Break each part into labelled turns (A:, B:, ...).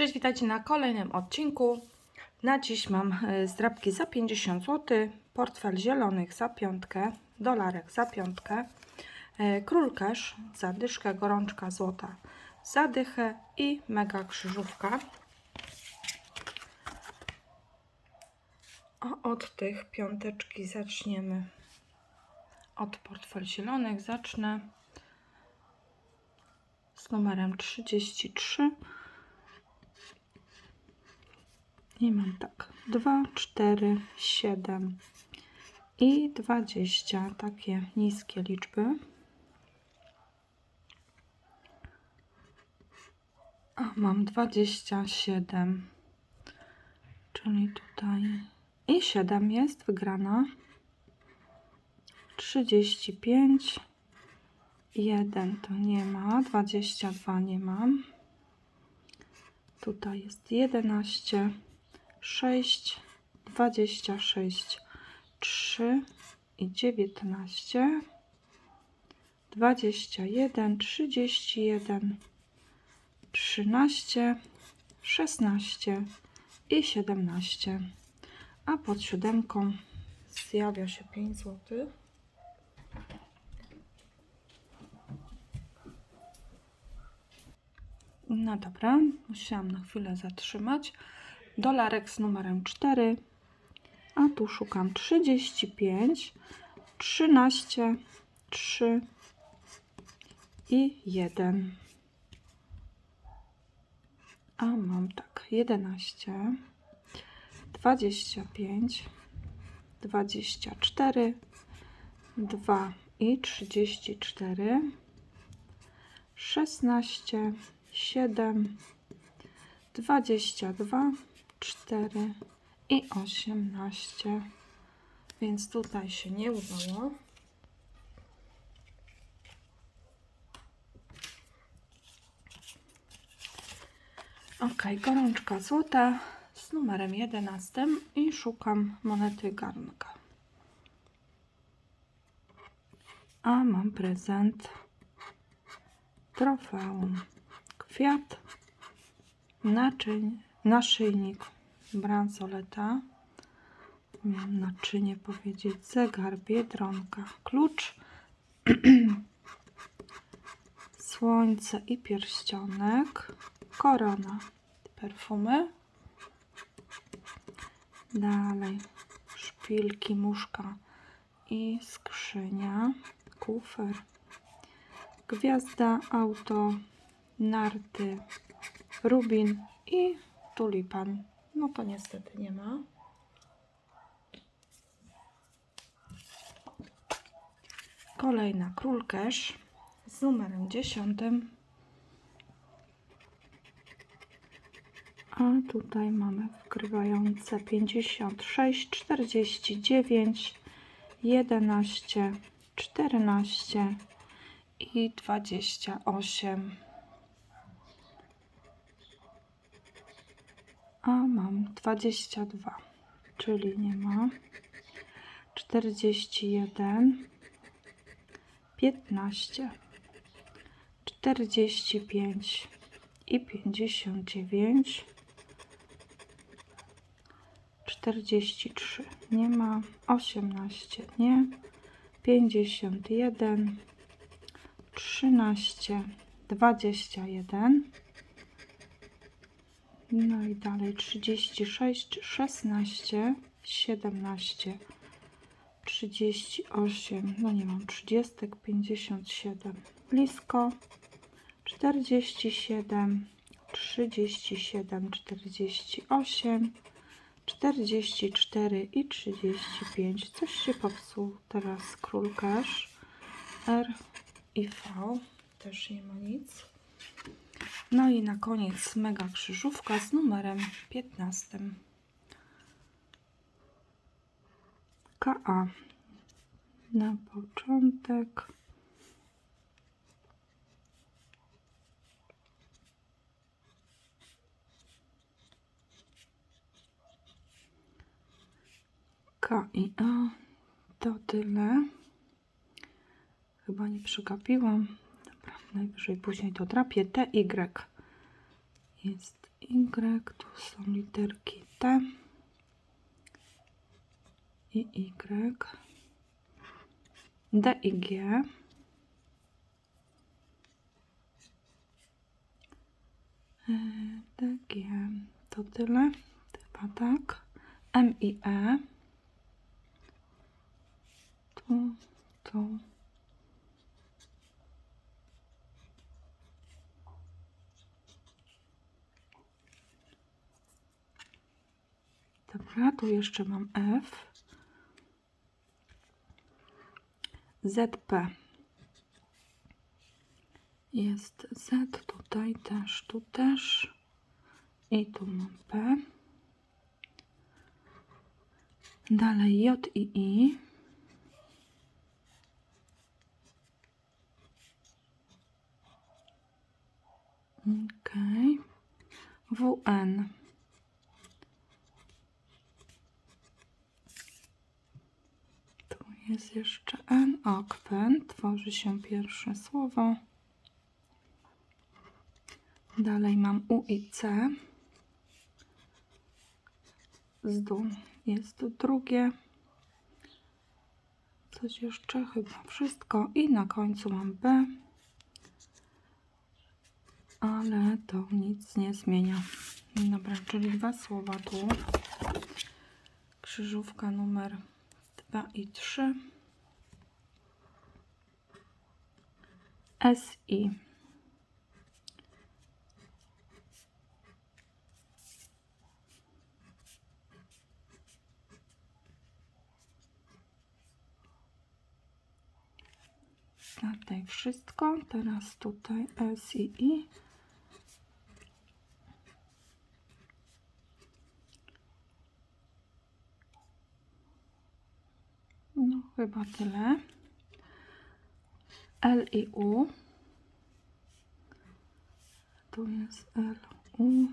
A: Cześć, witajcie na kolejnym odcinku. Na dziś mam e, zdrabki za 50 zł, portfel zielonych za piątkę, dolarek za piątkę, e, król za dyszkę, gorączka złota za dychę i mega krzyżówka. A od tych piąteczki zaczniemy. Od portfel zielonych zacznę z numerem 33. I mam tak 2, 4, 7 i 20. Takie niskie liczby. A mam 27. Czyli tutaj i 7 jest wygrana. 35. 1 to nie ma, 22 nie mam. Tutaj jest 11, 6, 26, 3 i 19, 21, 31, 13, 16 i 17. A pod siódemką zjawia się 5 złotych. No dobra, musiałam na chwilę zatrzymać. Dolarek z numerem 4. A tu szukam 35, 13, 3 i 1. A mam tak 11, 25, 24, 2 i 34, 16, 7, 22, 4 i 18. Więc tutaj się nie udało. Ok, gorączka złota z numerem 11 i szukam monety garnka. A mam prezent trofeum kwiat, naczyń, naszyjnik bransoleta, miałam naczynie powiedzieć, zegar, biedronka, klucz, słońce i pierścionek, korona, perfumy, dalej szpilki, muszka i skrzynia, kufer, gwiazda, auto, narty, rubin i tulipan. No to niestety nie ma. Kolejna król z numerem 10. A tutaj mamy wgrywające 56, 49, 11, 14 i 28. A mam 22, czyli nie ma. 41, 15, 45 i 59. 43 nie ma, 18 nie, 51, 13, 21. No i dalej 36, 16, 17, 38, no nie mam 30, 57, blisko 47, 37, 48, 44 i 35. Coś się popsuł teraz król cash. R i V. Też nie ma nic. No i na koniec mega krzyżówka z numerem 15. KA. Na początek. K i A to tyle. Chyba nie przegapiłam. Najwyżej później to drapię. T, Y jest Y, tu są literki T i Y, D i G. E, D, G, to tyle, chyba tak. M i E. Tu, tu. Dobra, tu jeszcze mam F. ZP. Jest Z, tutaj też, tu też. I tu mam P. Dalej J i I. Ok. WN. Tu jest jeszcze N. Akwen. Tworzy się pierwsze słowo. Dalej mam U i C. Z dół jest drugie. Coś jeszcze? Chyba wszystko. I na końcu mam B. Ale to nic nie zmienia. Dobra, czyli dwa słowa tu. Krzyżówka numer 2 i 3. SI. Tutaj wszystko. Teraz tutaj S i I. No, chyba tyle. L i U. Tu jest L, U.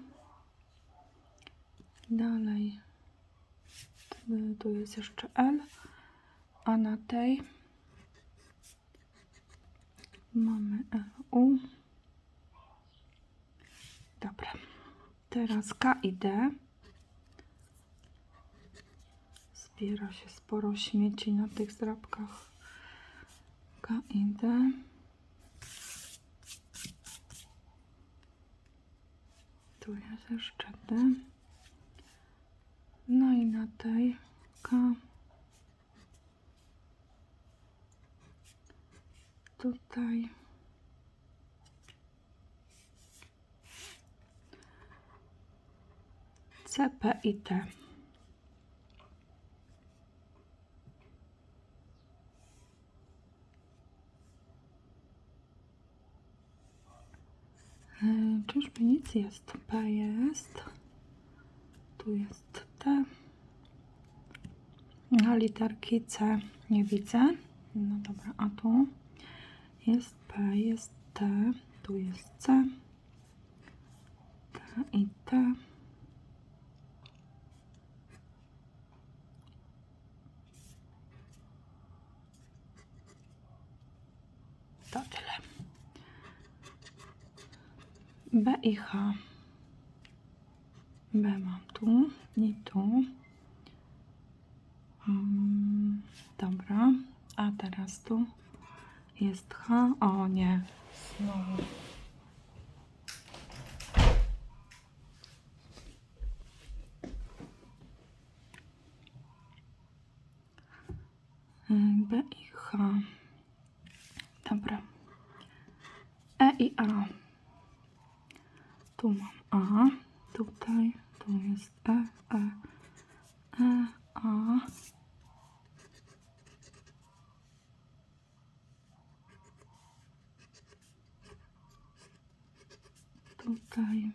A: Dalej. Tu jest jeszcze L. A na tej mamy LU. Dobra. Teraz K i D. Zbiera się sporo śmieci na tych zdrabkach. K i D. Tu jest jeszcze D. No i na tej K. Tutaj. C, P i T. E, Czyżby nic jest? P jest. Tu jest T. A literki C nie widzę. No dobra, a tu jest P, jest T, tu jest C, T i T. To tyle. B i H. B mam tu i tu. Mm, dobra, a teraz tu jest H. O nie, znowu. B i H. Dobra. E i A. Tu mam A. Tutaj. Tu jest E, E, E, A. Tutaj.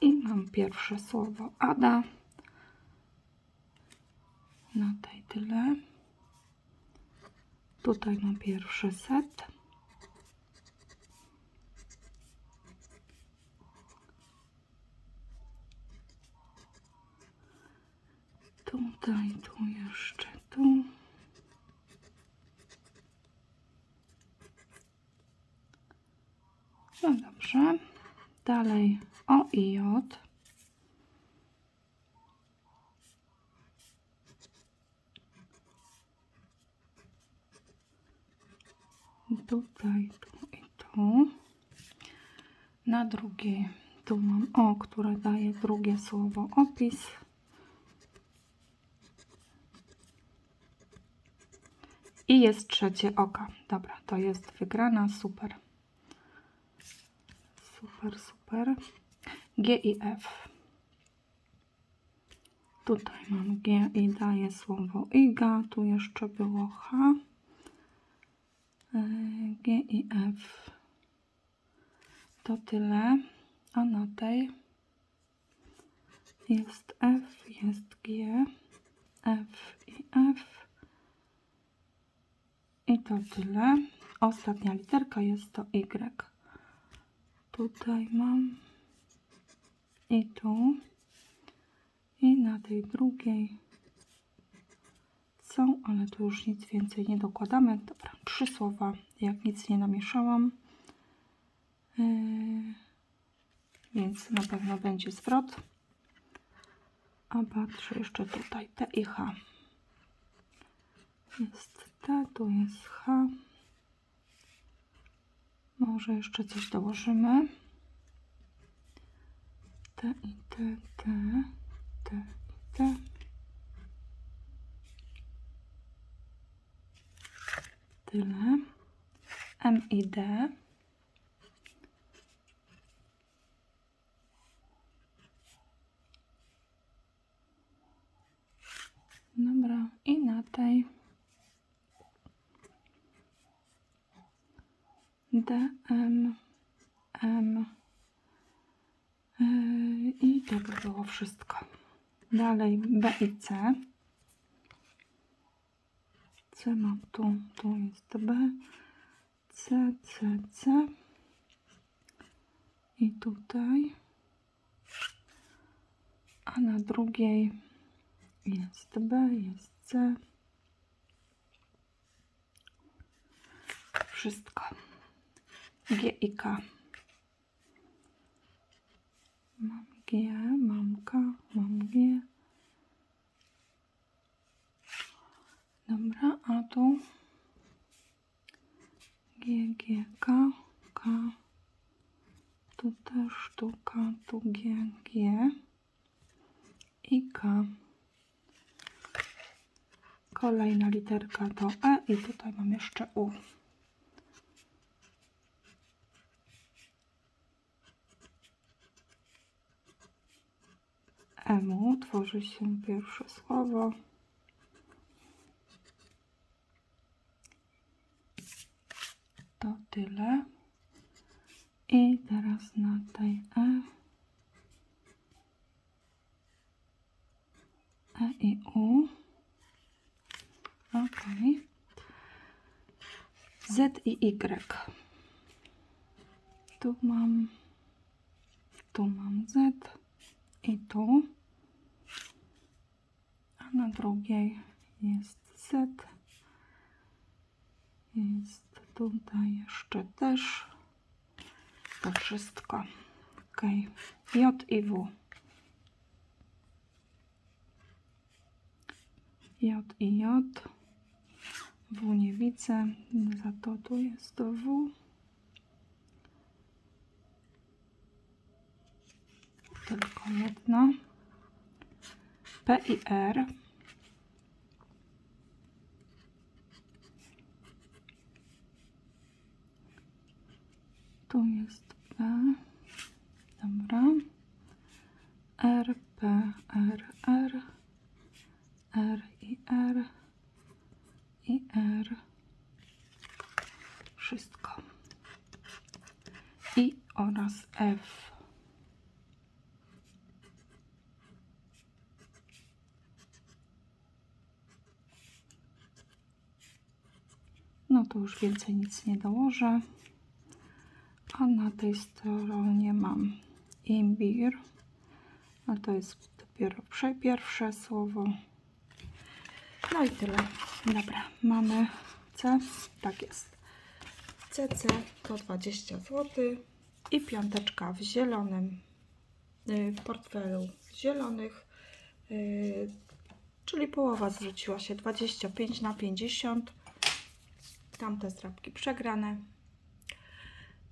A: I mam pierwsze słowo Ada. Na tej tyle. Tutaj mam pierwszy set. Tutaj, tu jeszcze, tu. No dobrze. Dalej O i J. Tutaj, tu i tu. Na drugiej tu mam O, które daje drugie słowo opis. I jest trzecie oka. Dobra, to jest wygrana. Super. Super, super. G i F. Tutaj mam G i daje słowo IGA. Tu jeszcze było H. E, G i F. To tyle. A na tej jest F, jest G, F i F. I to tyle. Ostatnia literka jest to Y. Tutaj mam i tu. I na tej drugiej są, ale tu już nic więcej nie dokładamy. Dobra, trzy słowa, jak nic nie namieszałam. Yy, więc na pewno będzie zwrot. A patrzę jeszcze tutaj T i H. Jest T, tu jest H. Może jeszcze coś dołożymy. T i T, T, T i T. Tyle. M i D. Dobra, i na tej D, M, M yy, i to by było wszystko. Dalej B i C. C mam tu, tu jest B, C, C, C i tutaj, a na drugiej jest B, jest C. Wszystko. G i K. Mam G, mam K, mam G. Dobra, a tu G, G, K, K. Tu też, tu K, tu G, G i K. Kolejna literka to E i tutaj mam jeszcze U. Emu tworzy się pierwsze słowo. To tyle. I teraz na tej E. E i U. Ok. Z i Y. Tu mam, tu mam Z i tu. Na drugiej jest Z. Jest tutaj jeszcze też. To wszystko. Ok. J i W. J i J. W nie widzę, za to tu jest W. Tylko jedno. P i R. Tu jest P. Dobra. R, P, R, R. R i R i R. Wszystko. I oraz F. No to już więcej nic nie dołożę. Na tej stronie mam imbir. A to jest dopiero pierwsze słowo. No i tyle. Dobra, mamy C. Tak jest. CC to 20 zł. i piąteczka w zielonym, y, w portfelu zielonych, y, czyli połowa zwróciła się 25 na 50. Tamte zdrabki przegrane.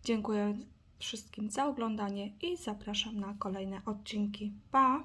A: Dziękuję wszystkim za oglądanie i zapraszam na kolejne odcinki. Pa!